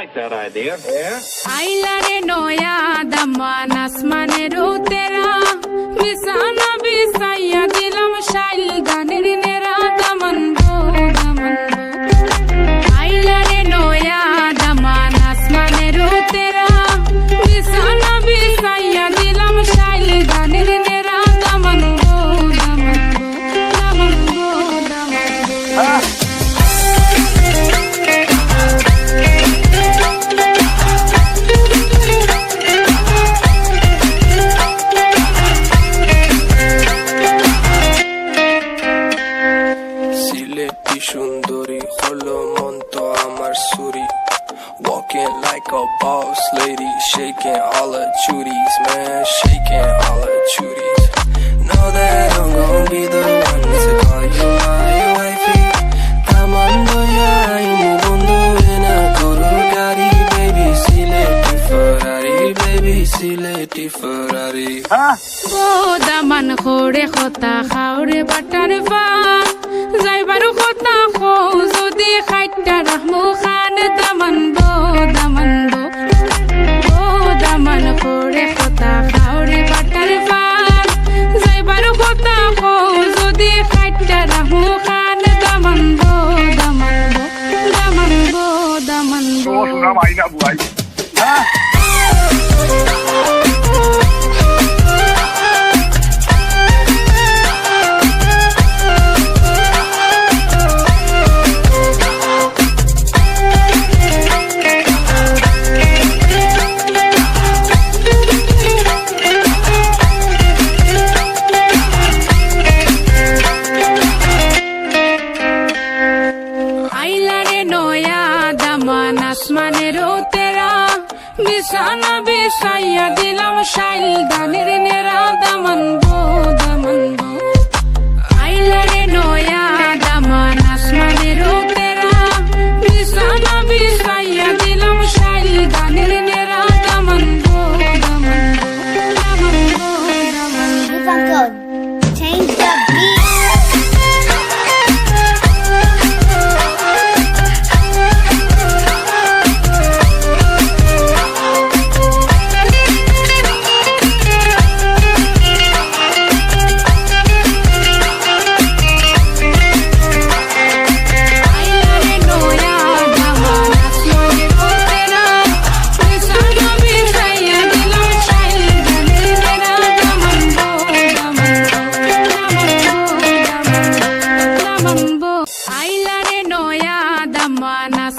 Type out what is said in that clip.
like that idea. Yeah? আইলারে নয়া দামান আসমানের তেরা বিছানা বিছাইয়া দিলাম শাইল গানের সুরি Walking like a boss lady, shaking all her chuties, man, shaking all her chuties. Know that I'm gonna be the one to call you my wifey. Tamando ya imu bundu ena koro gari, baby, Ferrari, baby, sileti Ferrari. O Daman খোরে খতা খাওরে butter বা যাইবার Calma aí, minha boa. Ah. আসমানের তেরা বিছানা বিছাইয়া দিলাম শাইল দানের নেরা দামান मोया दमाना